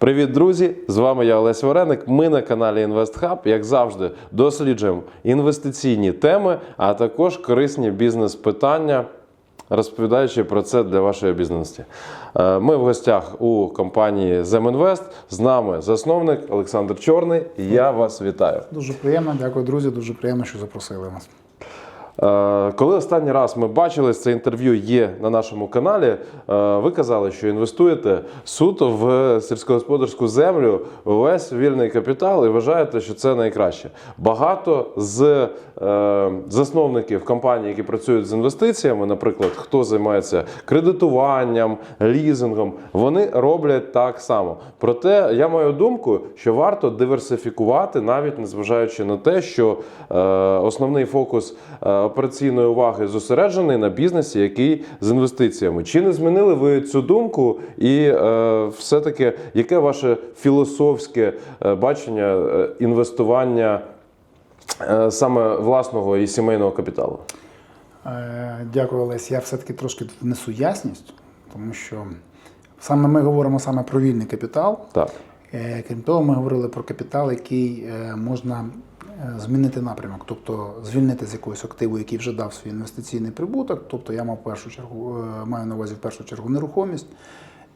Привіт, друзі! З вами я Олесь Вареник. Ми на каналі InvestHub, як завжди, досліджуємо інвестиційні теми, а також корисні бізнес-питання, розповідаючи про це для вашої бізнесу. Ми в гостях у компанії Земінвест. З нами засновник Олександр Чорний. Я вас вітаю. Дуже приємно, дякую, друзі. Дуже приємно, що запросили нас. Е, Коли останній раз ми бачились, це інтерв'ю є на нашому каналі. е, Ви казали, що інвестуєте суто в сільськогосподарську землю, весь вільний капітал, і вважаєте, що це найкраще. Багато з е, засновників компаній, які працюють з інвестиціями, наприклад, хто займається кредитуванням, лізингом, вони роблять так само. Проте я маю думку, що варто диверсифікувати, навіть незважаючи на те, що основний фокус операційної уваги зосереджений на бізнесі, який з інвестиціями. Чи не змінили ви цю думку? І е, все-таки яке ваше філософське е, бачення е, інвестування е, саме власного і сімейного капіталу? Е, Дякую, Олесь. Я все-таки трошки внесу ясність, тому що саме ми говоримо саме про вільний капітал. Так. Крім того, ми говорили про капітал, який можна змінити напрямок, тобто звільнити з якогось активу, який вже дав свій інвестиційний прибуток. Тобто я мав першу чергу е, маю на увазі в першу чергу нерухомість.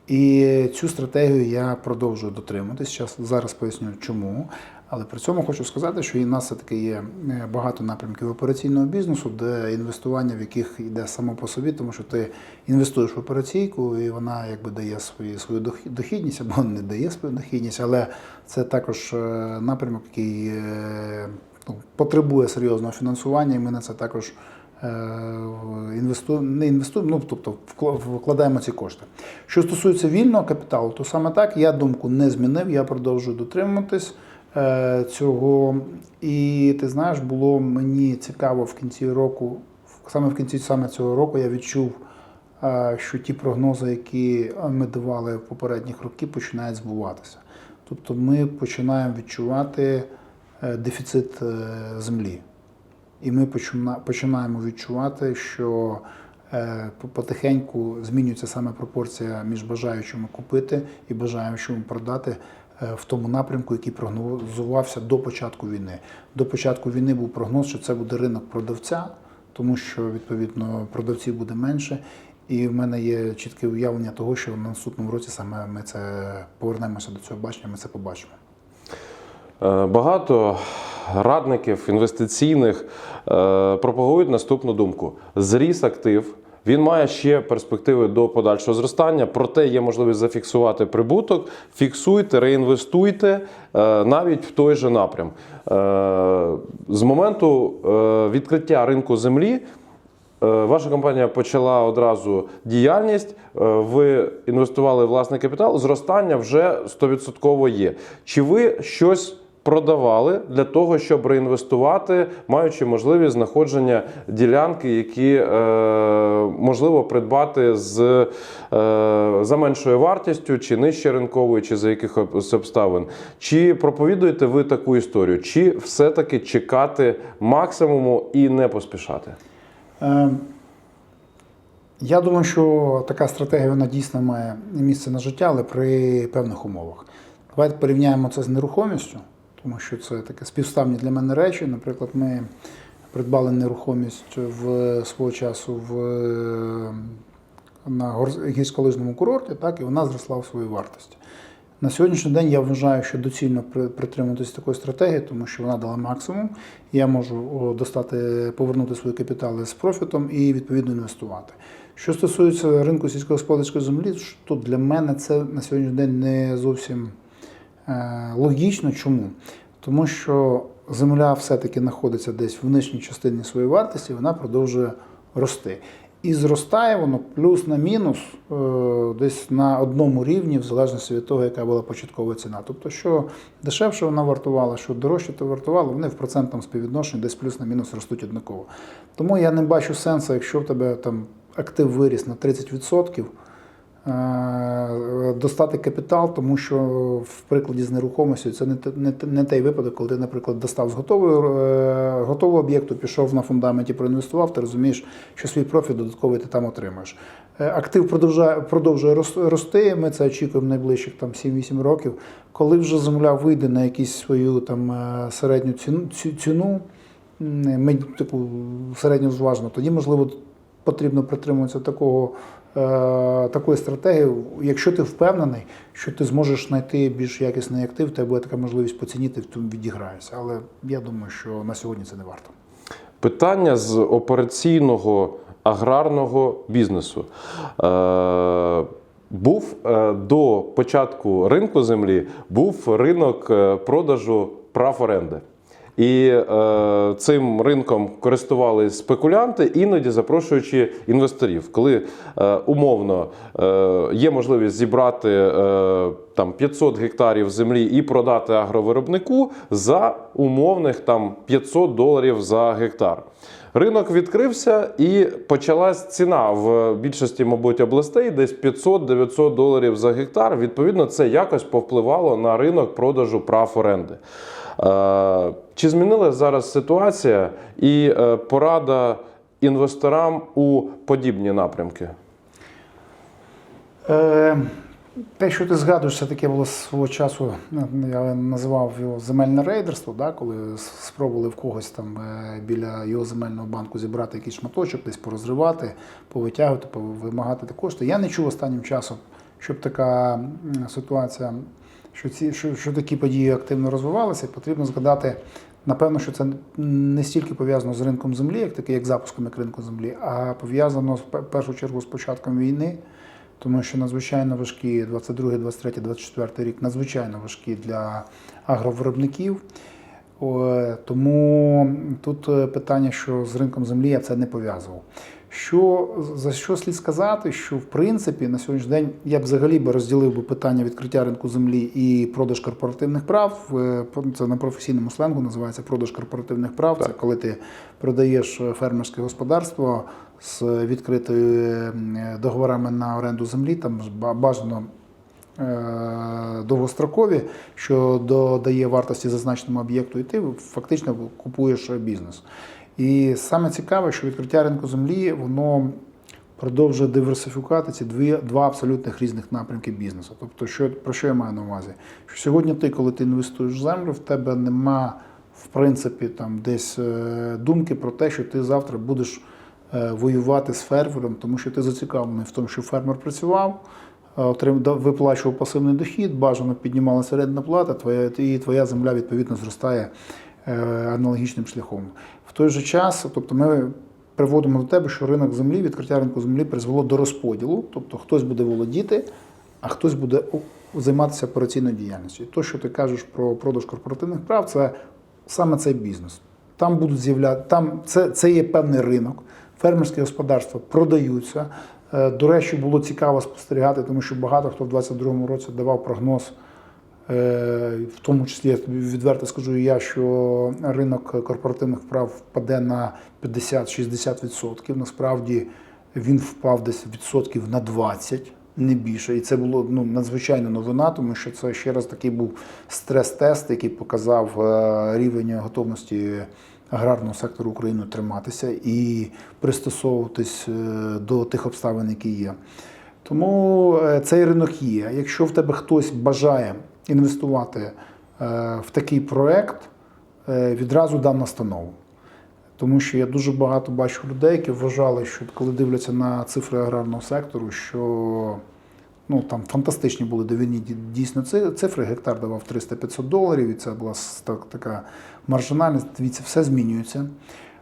І цю стратегію я продовжую дотримуватись. Зараз поясню чому. Але при цьому хочу сказати, що і в нас все-таки є е, багато напрямків операційного бізнесу, де інвестування в яких йде само по собі, тому що ти інвестуєш в операційку, і вона якби дає свої, свою дохідність або не дає свою дохідність, але це також е, напрямок, який е, ну, потребує серйозного фінансування, і ми на це також інвестуємо, не інвестуємо, ну тобто вкладаємо ці кошти. Що стосується вільного капіталу, то саме так я думку не змінив, я продовжую дотримуватись цього. І ти знаєш, було мені цікаво в кінці року, саме в кінці саме цього року я відчув, е, що ті прогнози, які ми давали в попередніх роки, починають збуватися. Тобто ми починаємо відчувати е, дефіцит е, землі. І ми починаємо відчувати, що е, потихеньку змінюється саме пропорція між бажаючими купити і бажаючими продати е, в тому напрямку, який прогнозувався до початку війни. До початку війни був прогноз, що це буде ринок продавця, тому що відповідно продавців буде менше. І в мене є чітке уявлення того, що на наступному році саме ми це повернемося до цього бачення, ми це побачимо. Е, Багато радників інвестиційних е, пропагують наступну думку: зріс актив. Він має ще перспективи до подальшого зростання, проте є можливість зафіксувати прибуток. Фіксуйте, реінвестуйте е, навіть в той же напрям. Е, З моменту е, відкриття ринку землі Ваша компанія почала одразу діяльність. Ви інвестували власний капітал, зростання вже 100% є. Чи ви щось продавали для того, щоб реінвестувати, маючи можливість знаходження ділянки, які е, можливо придбати з е, за меншою вартістю, чи нижче ринковою, чи за якихось обставин? Чи проповідуєте ви таку історію? Чи все-таки чекати максимуму і не поспішати? Е, Я думаю, що така стратегія вона дійсно має місце на життя, але при певних умовах. Давайте порівняємо це з нерухомістю, тому що це таке співставні для мене речі. Наприклад, ми придбали нерухомість в свого часу в, на гірськолижному курорті, так, і вона зросла в своїй вартості. На сьогоднішній день я вважаю, що доцільно при- притримуватися такої стратегії, тому що вона дала максимум. Я можу достати, повернути свої капітали з профітом і відповідно інвестувати. Що стосується ринку сільськогосподарської землі, то для мене це на сьогоднішній день не зовсім логічно. Чому? Тому що земля все-таки знаходиться десь в нижній частині своєї вартості, вона продовжує рости. І зростає воно плюс на мінус е, десь на одному рівні, в залежності від того, яка була початкова ціна. Тобто, що дешевше вона вартувала, що дорожче то вартувала, вони в процентному співвідношенні десь плюс на мінус ростуть однаково. Тому я не бачу сенсу, якщо в тебе там актив виріс на 30%, е, достати капітал, тому що в прикладі з нерухомістю це не, не, не той випадок, коли ти, наприклад, достав з готового, е, готового об'єкту, пішов на фундаменті, проінвестував, ти розумієш, що свій профіт додатковий ти там отримаєш. Е, Актив продовжує, продовжує рос- рости. Ми це очікуємо найближчих там 7-8 років. Коли вже земля вийде на якусь свою там е, середню ціну, ціну ми, типу, середньозважно, тоді можливо потрібно притримуватися такого, е, такої стратегії. Якщо ти впевнений, що ти зможеш знайти більш якісний актив, тебе буде така можливість поцінити, в тому відіграєшся. Але я думаю, що на сьогодні це не варто. Питання з операційного аграрного бізнесу. Е, був е, до початку ринку землі був ринок е, продажу прав оренди. І е, цим ринком користувались спекулянти, іноді запрошуючи інвесторів. Коли е, умовно е, є можливість зібрати е, там 500 гектарів землі і продати агровиробнику за умовних там 500 доларів за гектар. Ринок відкрився і почалась ціна в більшості, мабуть, областей десь 500-900 доларів за гектар. Відповідно, це якось повпливало на ринок продажу прав оренди. Е, Чи змінилася зараз ситуація і е, порада інвесторам у подібні напрямки? Е, те, що ти згадуєш, це таке було свого часу, ну, я називав його земельне рейдерство, да, коли спробували в когось там біля його земельного банку зібрати якийсь шматочок, десь порозривати, повитягувати, вимагати кошти. Я не чув останнім часом, щоб така ситуація, що, ці, що, що такі події активно розвивалися. Потрібно згадати, напевно, що це не стільки пов'язано з ринком землі, як таке, як запуском як ринку землі, а пов'язано в першу чергу з початком війни тому що надзвичайно важкі 22, 23, 24 рік надзвичайно важкі для агровиробників. Тому тут е, питання, що з ринком землі я це не пов'язував. Що за що слід сказати, що в принципі на сьогоднішній день я б взагалі би розділив би питання відкриття ринку землі і продаж корпоративних прав. Е, Це на професійному сленгу називається продаж корпоративних прав. Це коли ти продаєш е, фермерське господарство з відкритими договорами на оренду землі, там бажано е, довгострокові, що додає вартості зазначеному об'єкту, і ти фактично купуєш бізнес. І саме цікаве, що відкриття ринку землі воно продовжує диверсифікувати ці дві, два абсолютних різних напрямки бізнесу. Тобто, що, про що я маю на увазі? Що сьогодні ти, коли ти інвестуєш в землю, в тебе нема в принципі там десь е, думки про те, що ти завтра будеш е, воювати з фермером, тому що ти зацікавлений в тому, що фермер працював, е, отрим- да- виплачував пасивний дохід, бажано піднімалася орендна плата, твоя, і твоя земля відповідно зростає аналогічним шляхом. В той же час, тобто ми приводимо до тебе, що ринок землі, відкриття ринку землі призвело до розподілу, тобто хтось буде володіти, а хтось буде займатися операційною діяльністю. То, що ти кажеш про продаж корпоративних прав, це саме цей бізнес. Там будуть з'являти, там це, це є певний ринок, фермерські господарства продаються. Е, До речі, було цікаво спостерігати, тому що багато хто в 2022 році давав прогноз. Е, В тому числі я тобі відверто скажу я, що ринок корпоративних прав впаде на 50-60%. Насправді він впав десь відсотків на 20, не більше. І це було ну, надзвичайна новина, тому що це ще раз такий був стрес-тест, який показав е, рівень готовності аграрного сектору України триматися і пристосовуватись е, до тих обставин, які є. Тому цей ринок є. Якщо в тебе хтось бажає інвестувати е, в такий проект, е, відразу дам настанову. Тому що я дуже багато бачу людей, які вважали, що коли дивляться на цифри аграрного сектору, що ну, там фантастичні були до війни дійсно цифри. Гектар давав 300-500 доларів, і це була так- така маржинальність. Дивіться, все змінюється.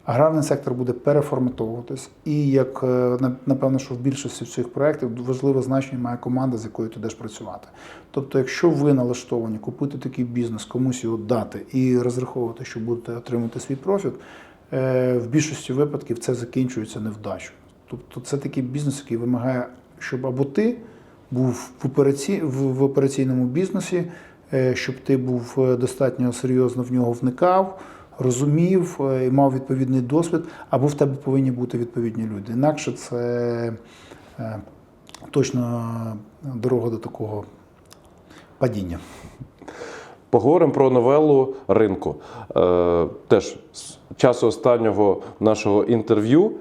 Аграрний сектор буде переформатовуватись. І як е, напевно, що в більшості цих проєктів важливе значення має команда, з якою ти йдеш працювати. Тобто, якщо ви налаштовані купити такий бізнес, комусь його дати і розраховувати, що будете отримати свій профіт, е, в більшості випадків це закінчується невдачею. Тобто, це такий бізнес, який вимагає, щоб або ти був в, операці... в, операційному бізнесі, е, щоб ти був достатньо серйозно в нього вникав, розумів е, і мав відповідний досвід, або в тебе повинні бути відповідні люди. Інакше це е, точно дорога до такого падіння. Поговоримо про новелу ринку. Е, теж з часу останнього нашого інтерв'ю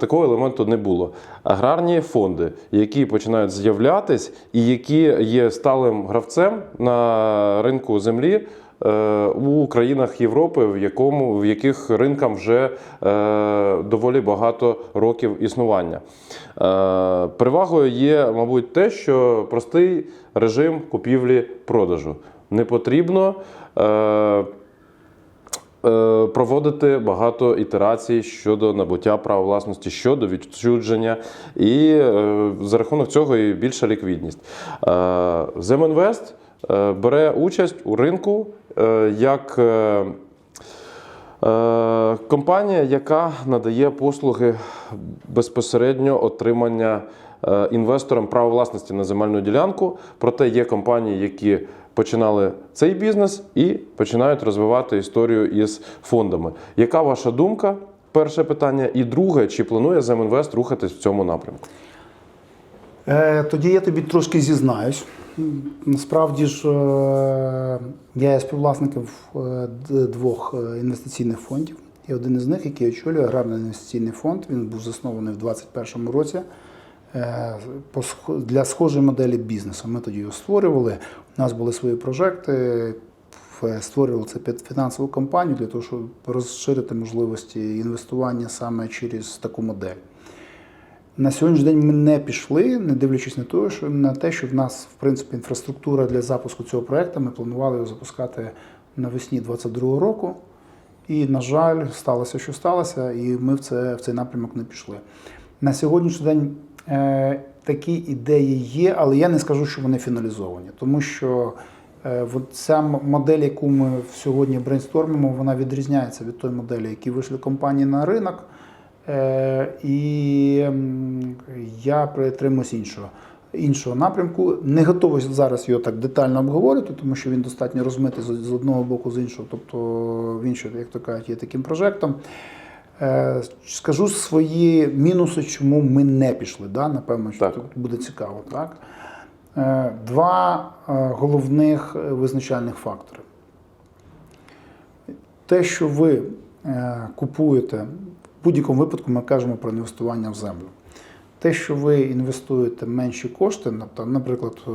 такого елементу не було. Аграрні фонди, які починають з'являтись і які є сталим гравцем на ринку землі. Е, У країнах Європи, в якому в яких ринкам вже е, доволі багато років існування. Е, перевагою є, мабуть, те, що простий режим купівлі-продажу не потрібно проводити багато ітерацій щодо набуття права власності, щодо відчудження, і за рахунок цього і більша ліквідність. Земінвест бере участь у ринку е, як. е, Е, Компанія, яка надає послуги безпосередньо отримання е, інвесторам права власності на земельну ділянку. Проте є компанії, які починали цей бізнес і починають розвивати історію із фондами. Яка ваша думка? Перше питання. І друге, чи планує Земінвест рухатись в цьому напрямку? Е, Тоді я тобі трошки зізнаюсь. Насправді ж е, я є співвласником е, двох інвестиційних фондів. І один із них, який очолює аграрний інвестиційний фонд, він був заснований в 2021 році для схожої моделі бізнесу. Ми тоді його створювали. У нас були свої прожекти. Створювали це під фінансову компанію для того, щоб розширити можливості інвестування саме через таку модель. На сьогоднішній день ми не пішли, не дивлячись на те, що на те, що в нас в принципі інфраструктура для запуску цього проекту. Ми планували його запускати навесні 2022 року. І, на жаль, сталося, що сталося, і ми в, це, в цей напрямок не пішли. На сьогоднішній день е, такі ідеї є, але я не скажу, що вони фіналізовані, тому що е, ця модель, яку ми сьогодні брейнстормимо, вона відрізняється від тої моделі, які вийшли компанії на ринок. Е, і я притримуюсь іншого, іншого напрямку. Не готовий зараз його так детально обговорити, тому що він достатньо розмитий з одного боку, з іншого. Тобто він як то кажуть, є таким прожектом. Е, Скажу свої мінуси, чому ми не пішли. Да? Напевно, що Так. тут буде цікаво. Так? Е, Два головних визначальних фактори. Те, що ви купуєте, в будь-якому випадку ми кажемо про інвестування в землю. Те, що ви інвестуєте менші кошти, наприклад, е,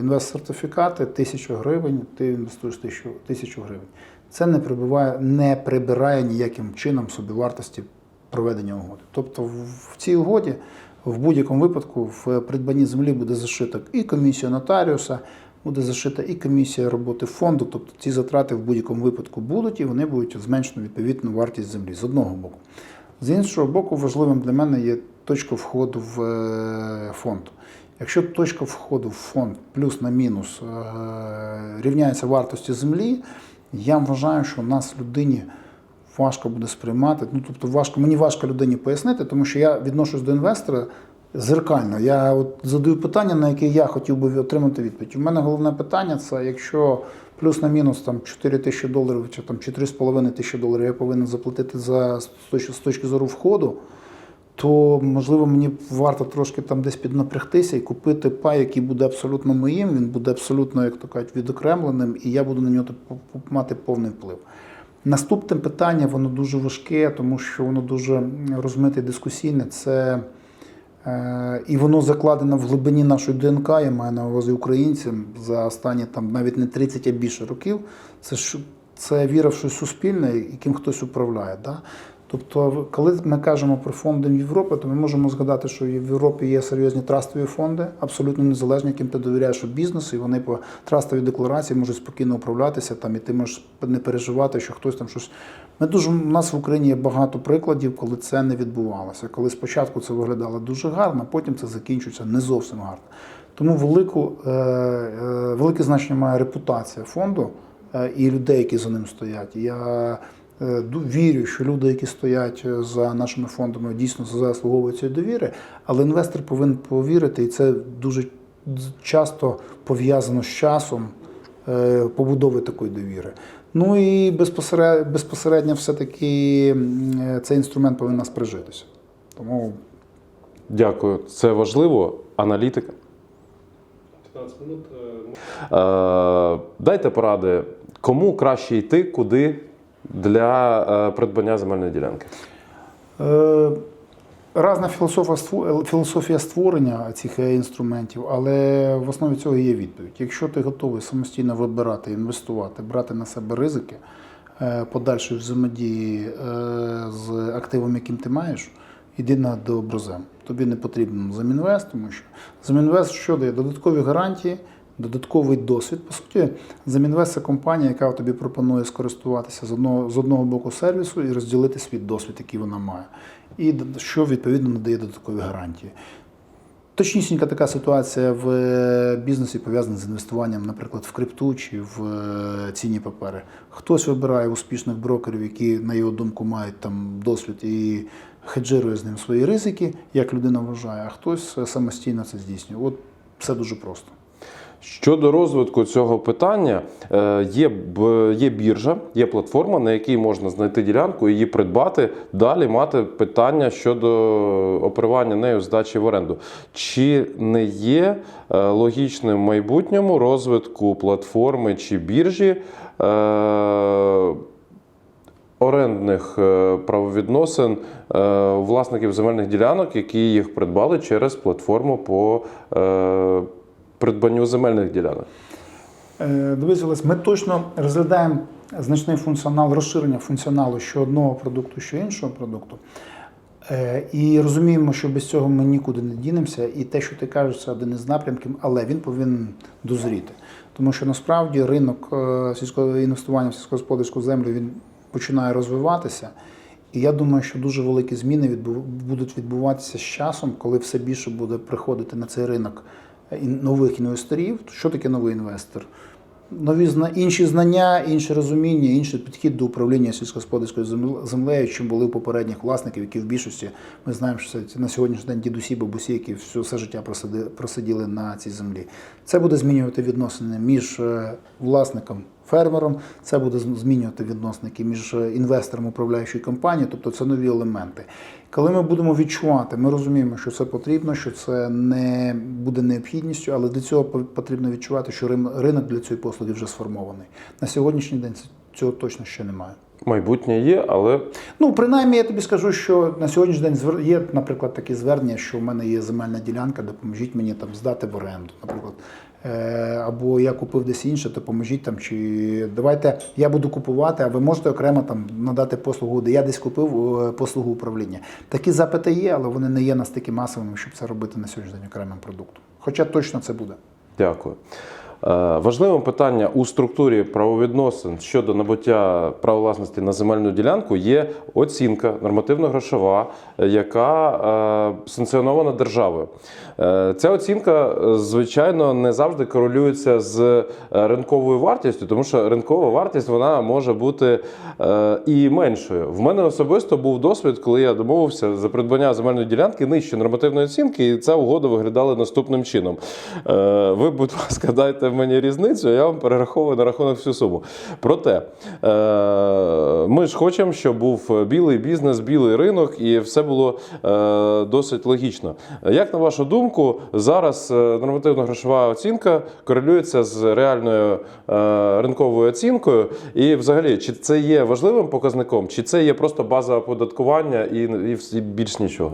інвест-сертифікати 1000 гривень, ти інвестуєш 1000 1000 гривень. Це не прибиває, не прибирає ніяким чином собівартості проведення угоди. Тобто в цій угоді в будь-якому випадку в придбанні землі буде зашита і комісія нотаріуса, буде зашита і комісія роботи фонду. Тобто ці затрати в будь-якому випадку будуть, і вони будуть зменшено відповідну вартість землі з одного боку. З іншого боку, важливим для мене є точка входу в е, фонд. Якщо точка входу в фонд плюс на мінус е, рівняється вартості землі, я вважаю, що нас людині важко буде сприймати. Ну, тобто важко, мені важко людині пояснити, тому що я відношусь до інвестора зеркально. Я от задаю питання, на яке я хотів би отримати відповідь. У мене головне питання це якщо плюс на мінус там 4 тисячі доларів чи там 4,5 тисячі доларів я повинен заплатити за з точки, зору входу. То можливо мені варто трошки там десь піднапрягтися і купити пай, який буде абсолютно моїм. Він буде абсолютно, як то кажуть, відокремленим, і я буду на нього мати повний вплив. Наступне питання, воно дуже важке, тому що воно дуже розмите і дискусійне. Це і воно закладено в глибині нашої ДНК, я маю на увазі українцям за останні там навіть не 30, а більше років. Це ж це віра в щось суспільне, яким хтось управляє. Да? Тобто, коли ми кажемо про фонди Європи, то ми можемо згадати, що в Європі є серйозні трастові фонди, абсолютно незалежні, яким ти довіряєш у бізнесу, і вони по трастовій декларації можуть спокійно управлятися там, і ти можеш не переживати, що хтось там щось. Ми дуже у нас в Україні є багато прикладів, коли це не відбувалося. Коли спочатку це виглядало дуже гарно, потім це закінчується не зовсім гарно. Тому велику, е, е, велике значення має репутація фонду е, і людей, які за ним стоять. Я вірю, що люди, які стоять за нашими фондами, дійсно заслуговують цієї довіри, але інвестор повинен повірити, і це дуже часто пов'язано з часом побудови такої довіри. Ну і безпосередньо, безпосередньо все-таки е, цей інструмент повинен нас прижитися. Тому Дякую. Це важливо. Аналітика. 15 минут. Е, е, дайте поради, кому краще йти, куди для е, придбання земельної ділянки. Е, Разна філософія створення цих е, інструментів, але в основі цього є відповідь. Якщо ти готовий самостійно вибирати, інвестувати, брати на себе ризики е, подальшої взаємодії е, з активом, яким ти маєш, йди на доброзем. Тобі не потрібен замінвест, тому що замінвест що дає? Додаткові гарантії, додатковий досвід. По суті, замінвест це компанія, яка тобі пропонує скористуватися з одного, з одного боку сервісу і розділити свій досвід, який вона має. І що відповідно надає додаткові гарантії. Точнісінька така ситуація в е, бізнесі пов'язана з інвестуванням, наприклад, в крипту чи в е, цінні папери. Хтось вибирає успішних брокерів, які, на його думку, мають там досвід і хеджирує з ним свої ризики, як людина вважає, а хтось е, самостійно це здійснює. От все дуже просто. Щодо розвитку цього питання, е, є, є біржа, є платформа, на якій можна знайти ділянку, її придбати, далі мати питання щодо оперування нею здачі в оренду. Чи не є е, логічним в майбутньому розвитку платформи чи біржі? е, Орендних правовідносин власників земельних ділянок, які їх придбали через платформу по придбанню земельних ділянок. Е, Дивись, Олесь, ми точно розглядаємо значний функціонал, розширення функціоналу що одного продукту, що іншого продукту. Е, І розуміємо, що без цього ми нікуди не дінемося. І те, що ти кажеш, це один із напрямків, але він повинен дозріти. Тому що насправді ринок е, сільського інвестування в сільськогосподарську землю він починає розвиватися. І я думаю, що дуже великі зміни будуть відбуватися з часом, коли все більше буде приходити на цей ринок нових інвесторів. Що таке новий інвестор? Нові інші знання, інше розуміння, інший підхід до управління сільськогосподарською земл- землею, чим були попередніх власників, які в більшості ми знаємо, що це на сьогоднішній день дідусі, бабусі, які все, все життя просиди- просиділи на цій землі. Це буде змінювати відносини між е, власником, фермером, це буде змінювати відносники між е, інвестором, управляючої компанією, тобто це нові елементи. Коли ми будемо відчувати, ми розуміємо, що це потрібно, що це не буде необхідністю, але для цього по- потрібно відчувати, що ринок для цієї послуги вже сформований. На сьогоднішній день цього точно ще немає. Майбутнє є, але Ну, принаймні, я тобі скажу, що на сьогоднішній день є, наприклад, такі звернення, що в мене є земельна ділянка, допоможіть мені там здати в оренду, наприклад. Е, або я купив десь інше, то поможіть там, чи давайте я буду купувати, а ви можете окремо там надати послугу, де я десь купив е, послугу управління. Такі запити є, але вони не є настільки масовими, щоб це робити на сьогоднішній день окремим продуктом. Хоча точно це буде. дякую. Е, Важливим питання у структурі правовідносин щодо набуття права власності на земельну ділянку є оцінка нормативно-грошова, е, яка е, санкціонована державою. Ця оцінка, звичайно, не завжди корелюється з ринковою вартістю, тому що ринкова вартість вона може бути і меншою. В мене особисто був досвід, коли я домовився за придбання земельної ділянки нижче нормативної оцінки, і ця угода виглядала наступним чином. Ви, будь ласка, дайте мені різницю, я вам перераховую на рахунок всю суму. Проте е, ми ж хочемо, щоб був білий бізнес, білий ринок, і все було е, досить логічно. Як на вашу думку, зараз е, нормативно-грошова оцінка корелюється з реальною ринковою оцінкою? І взагалі, чи це є важливим показником, чи це є просто база оподаткування і більш нічого?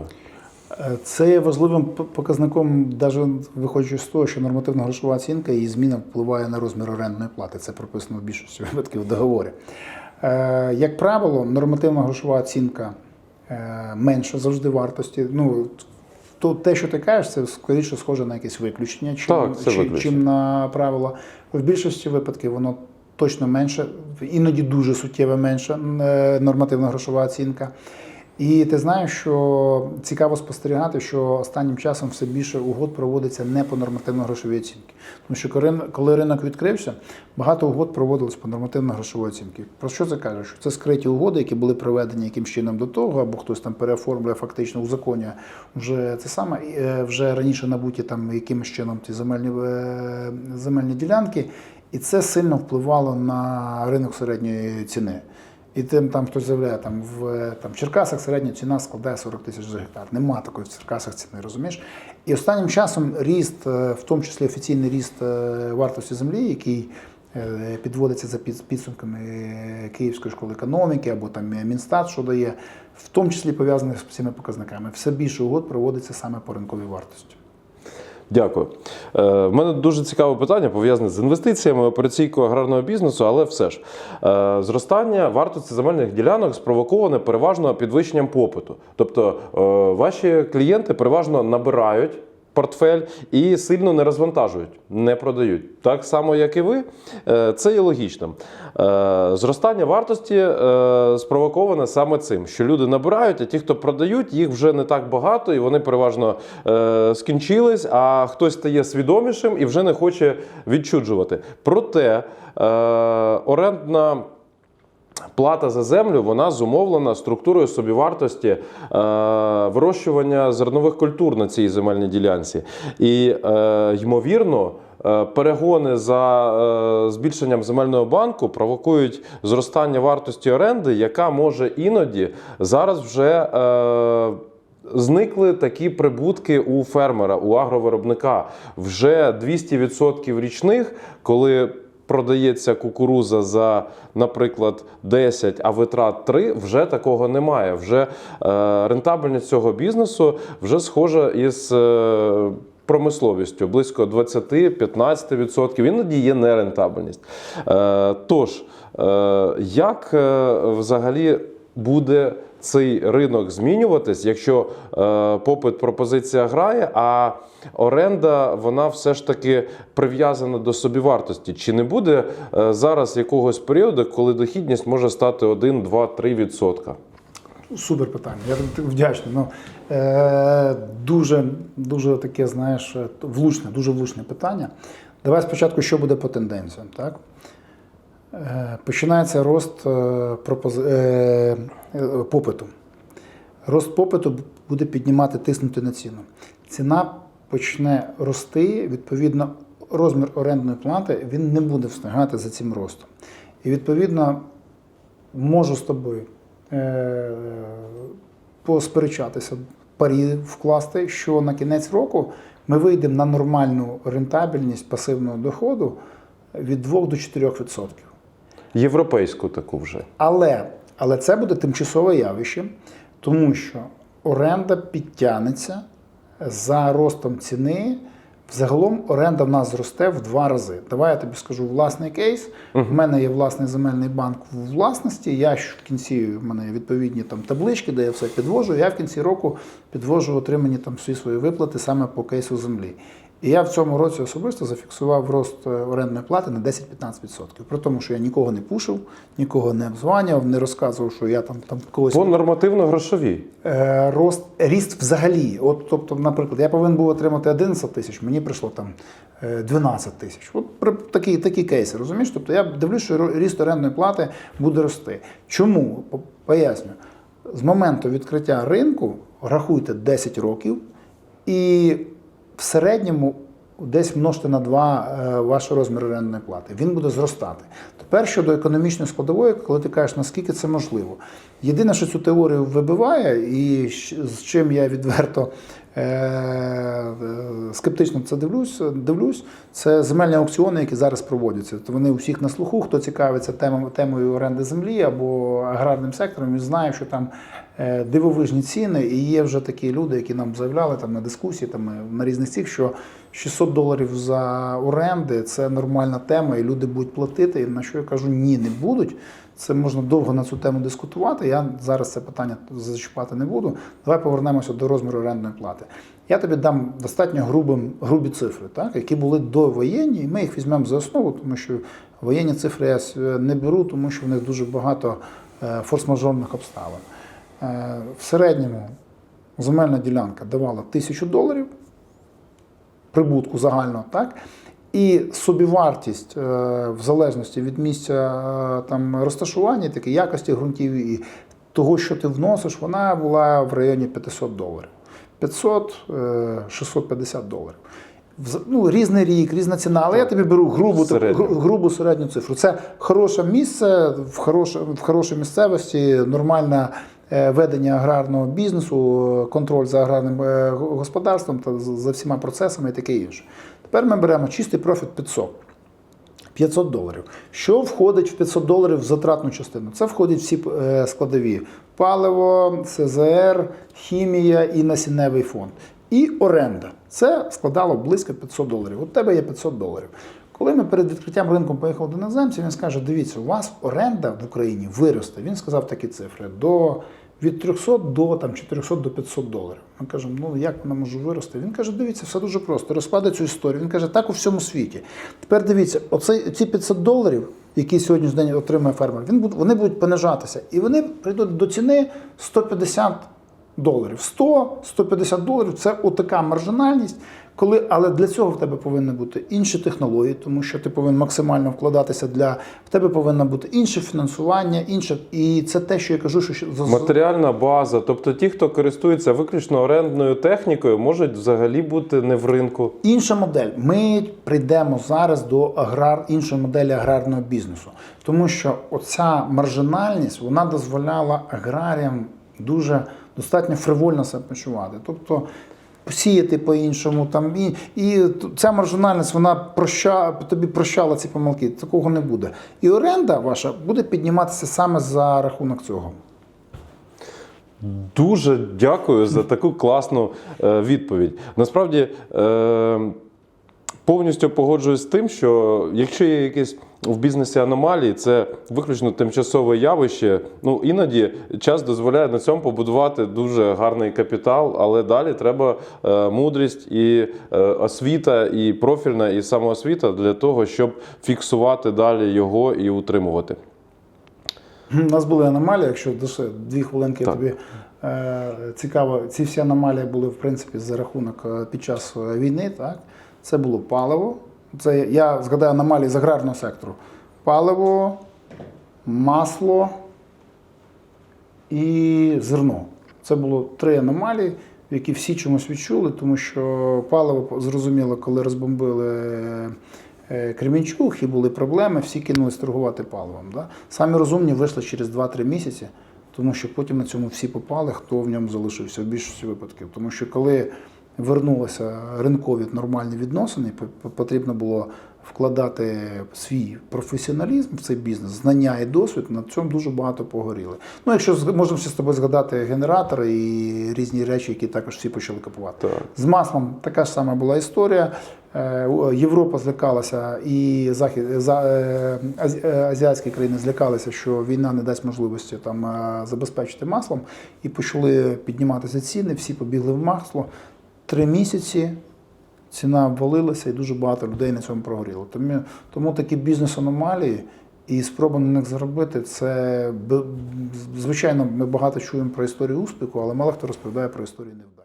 Це є важливим показником, навіть виходячи з того, що нормативна грошова оцінка і зміна впливає на розмір орендної плати. Це прописано в більшості випадків в договорі. Е, Як правило, нормативна грошова оцінка е, менша завжди вартості. Ну, то те, що ти кажеш, це скоріше схоже на якесь виключення, чим, Так, чи- виключення. чим на правила. В більшості випадків воно точно менше, іноді дуже суттєво менша е, нормативна грошова оцінка. І ти знаєш, що цікаво спостерігати, що останнім часом все більше угод проводиться не по нормативно-грошовій оцінці. Тому що коли- ринок відкрився, багато угод проводилось по нормативно-грошовій оцінці. Про що це каже? Це скриті угоди, які були проведені якимсь чином до того, або хтось там переоформлює фактично узаконює вже це саме е, вже раніше набуті там якимось чином ці земельні, е, земельні ділянки, і це сильно впливало на ринок середньої ціни. І тим там хтось заявляє, там в там, Черкасах середня ціна складає 40 тисяч за гектар. Нема такої в Черкасах ціни, розумієш? І останнім часом ріст, е, в тому числі офіційний ріст е, вартості землі, який е, підводиться за підсумками Київської школи економіки або там Мінстат, що дає, в тому числі пов'язаних з цими показниками. Все більше угод проводиться саме по ринковій вартості. Дякую. Е, в мене дуже цікаве питання пов'язане з інвестиціями, операційкою аграрного бізнесу, але все ж е, зростання вартості земельних ділянок спровоковане переважно підвищенням попиту. Тобто е, ваші клієнти переважно набирають. Портфель і сильно не розвантажують, не продають. Так само, як і ви. Е, Це є логічним. Е, Зростання вартості е, спровоковане саме цим, що люди набирають, а ті, хто продають, їх вже не так багато, і вони переважно скінчились, а хтось стає свідомішим і вже не хоче відчуджувати. Проте орендна. Плата за землю вона зумовлена структурою собівартості е, вирощування зернових культур на цій земельній ділянці. І, е, ймовірно, е, перегони за е, збільшенням земельного банку провокують зростання вартості оренди, яка може іноді зараз вже. Е, Зникли такі прибутки у фермера, у агровиробника. Вже 200% річних, коли продається кукуруза за, наприклад, 10, а витрат 3, вже такого немає. Вже е, рентабельність цього бізнесу вже схожа із. Е, Промисловістю близько 20-15%, іноді є нерентабельність. Е, тож, е, як е, взагалі буде цей ринок змінюватись, якщо е, попит пропозиція грає, а оренда вона все ж таки прив'язана до собівартості? Чи не буде е, зараз якогось періоду, коли дохідність може стати 1, 2, 3 відсотка? Супер питання. Я вдячний. Ну, е, дуже, дуже таке, знаєш, влучне, дуже влучне питання. Давай спочатку, що буде по тенденціям. Так? Е, починається рост е, е, попиту. Рост попиту буде піднімати, тиснути на ціну. Ціна почне рости, відповідно, розмір орендної плати він не буде встигати за цим ростом. І відповідно можу з тобою посперечатися, парі вкласти, що на кінець року ми вийдемо на нормальну рентабельність пасивного доходу від 2 до 4%. Європейську таку вже. Але, але це буде тимчасове явище, тому що оренда підтягнеться за ростом ціни. Взагалом оренда в нас зросте в два рази. Давай я тобі скажу власний кейс. У мене є власний земельний банк в власності. Я ж в кінці в мене відповідні там таблички, де я все підвожу. Я в кінці року підвожу отримані там всі свої виплати саме по кейсу землі. І я в цьому році особисто зафіксував рост е, орендної плати на 10-15%. При тому, що я нікого не пушив, нікого не обзванював, не розказував, що я там, там когось По нормативно-грошовій. Е, рост, ріст взагалі. От, тобто, наприклад, я повинен був отримати 11 тисяч, мені прийшло там е, 12 тисяч. От при- такі, такі кейси, розумієш? Тобто я дивлюсь, що ріст орендної плати буде рости. Чому? Поясню. З моменту відкриття ринку рахуйте 10 років і в середньому десь множте на 2 ваш розмір орендної плати. Він буде зростати. Тепер щодо економічної складової, коли ти кажеш, наскільки це можливо. Єдине, що цю теорію вибиває, і з чим я відверто е- е, скептично це дивлюсь, дивлюсь, це земельні аукціони, які зараз проводяться. Тобто вони у всіх на слуху, хто цікавиться темою, темою оренди землі або аграрним сектором, він знає, що там е, дивовижні ціни, і є вже такі люди, які нам заявляли там на дискусії, там е, на різних цих, що 600 доларів за оренди це нормальна тема, і люди будуть платити. І на що я кажу, ні, не будуть. Це можна довго на цю тему дискутувати. Я зараз це питання зачіпати не буду. Давай повернемося до розміру орендної плати. Я тобі дам достатньо грубим, грубі цифри, так, які були довоєнні, і ми їх візьмемо за основу, тому що воєнні цифри я не беру, тому що в них дуже багато е, форс-мажорних обставин. Е, В середньому земельна ділянка давала тисячу доларів прибутку загального, так? І собівартість е, в залежності від місця е, там розташування, такі якості ґрунтів і того, що ти вносиш, вона була в районі 500 доларів. 500 е, 650 доларів. ну, різний рік, різна ціна, але я тобі беру грубу, Середню. грубу середню цифру. Це хороше місце в, хороше, в хорошій місцевості, нормальне ведення аграрного бізнесу, контроль за аграрним господарством та за всіма процесами і таке інше. Тепер ми беремо чистий профіт 500. 500 доларів. Що входить в 500 доларів в затратну частину? Це входять всі е, складові: паливо, ЦЗР, хімія і насінневий фонд. І оренда. Це складало близько 500 доларів. У тебе є 500 доларів. Коли ми перед відкриттям ринку поїхали до іноземців, він скаже: дивіться, у вас оренда в Україні виросте. Він сказав такі цифри: до від 300 до там, 400 до 500 доларів. Ми кажемо, ну як вона може вирости? Він каже, дивіться, все дуже просто. Розкладе цю історію. Він каже, так у всьому світі. Тепер дивіться, оцей, ці 500 доларів, які сьогодні день отримує фермер, він вони будуть понижатися. І вони прийдуть до ціни 150 доларів. 100-150 доларів це отака маржинальність. Коли, але для цього в тебе повинні бути інші технології, тому що ти повинен максимально вкладатися для в тебе повинно бути інше фінансування, інше, і це те, що я кажу, що за- Матеріальна база, тобто ті, хто користується виключно орендною технікою, можуть взагалі бути не в ринку. Інша модель. Ми прийдемо зараз до аграр іншої моделі аграрного бізнесу, тому що оця маржинальність вона дозволяла аграріям дуже достатньо фривольно себе почувати. Тобто посіяти по-іншому, там і, і ця маржинальність вона проща, тобі прощала ці помилки. Такого не буде. І оренда ваша буде підніматися саме за рахунок цього. Дуже дякую за таку класну е, відповідь. Насправді е, повністю погоджуюсь з тим, що якщо є якісь в бізнесі аномалії, це виключно тимчасове явище. Ну іноді час дозволяє на цьому побудувати дуже гарний капітал, але далі треба е, мудрість і е, освіта, і профільна, і самоосвіта для того, щоб фіксувати далі його і утримувати. У нас були аномалії, якщо дві хвилинки Так. тобі е, цікаво. Ці всі аномалії були в принципі за рахунок під час війни. Так? Це було паливо. Це я згадаю аномалії з аграрного сектору. Паливо, масло і зерно. Це було три аномалії, які всі чомусь відчули, тому що паливо зрозуміло, коли розбомбили е, Кремінчуг і були проблеми, всі кинулись торгувати паливом. Да? Самі розумні вийшли через 2-3 місяці, тому що потім на цьому всі попали, хто в ньому залишився в більшості випадків. Тому що коли вернулися ринкові нормальні відносини, потрібно було вкладати свій професіоналізм в цей бізнес, знання і досвід, на цьому дуже багато погоріли. Ну, якщо можемо ще з тобою згадати генератори і різні речі, які також всі почали купувати. Так. З маслом така ж сама була історія. Е, Європа злякалася, і захід за е, е, азіатські країни злякалися, що війна не дасть можливості там забезпечити маслом, і почали підніматися ціни. Всі побігли в масло. Три місяці ціна обвалилася, і дуже багато людей на цьому прогоріло. Тому, тому такі бізнес-аномалії і спроба на них заробити це звичайно. Ми багато чуємо про історію успіху, але мало хто розповідає про історію невдач.